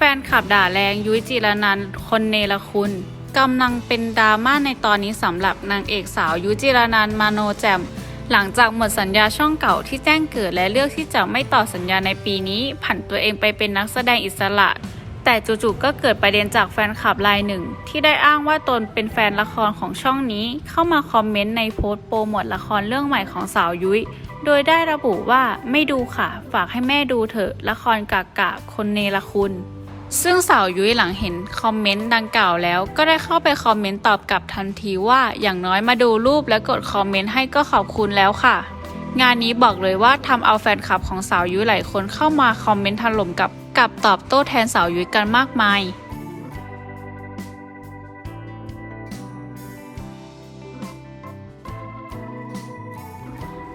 ฟนคลับด่าแรงยุ้ยจิรนันท์คนเนรคุณกำลังเป็นดราม่าในตอนนี้สำหรับนางเอกสาวยุ้ยจิรนันท์มาโนแจม หลังจากหมดสัญญาช่องเก่าที่แจ้งเกิดและเลือกที่จะไม่ต่อสัญญาในปีนี้ผันตัวเองไปเป็นนักแสดงอิสระ แต่จู่ๆก็เกิดประเด็นจากแฟนคลับรายหนึ่ง ที่ได้อ้างว่าตนเป็นแฟนละครของช่องนี้ เข้ามาคอมเมนต์ในโพสต์โปรโมทละครเรื่องใหม่ของสาวยุ้ยโดยได้ระบุว่าไม่ดูค่ะ ฝากให้แม่ดูเถอะละครกากกะคนเนรคุณ ซึ่งสาวยุ้ยหลังเห็นคอมเมนต์ดังกล่าวแล้ว ก็ได้เข้าไปคอมเมนต์ตอบกลับทันทีว่าอย่างน้อยมาดูรูปและกดคอมเมนต์ให้ก็ขอบคุณแล้วค่ะ งานนี้บอกเลยว่าทำเอาแฟนคลับของสาวยุ้ยหลายคนเข้ามาคอมเมนต์ถล่มกับกับตอบโต้แทนสาวยุ้ยกันมากมาย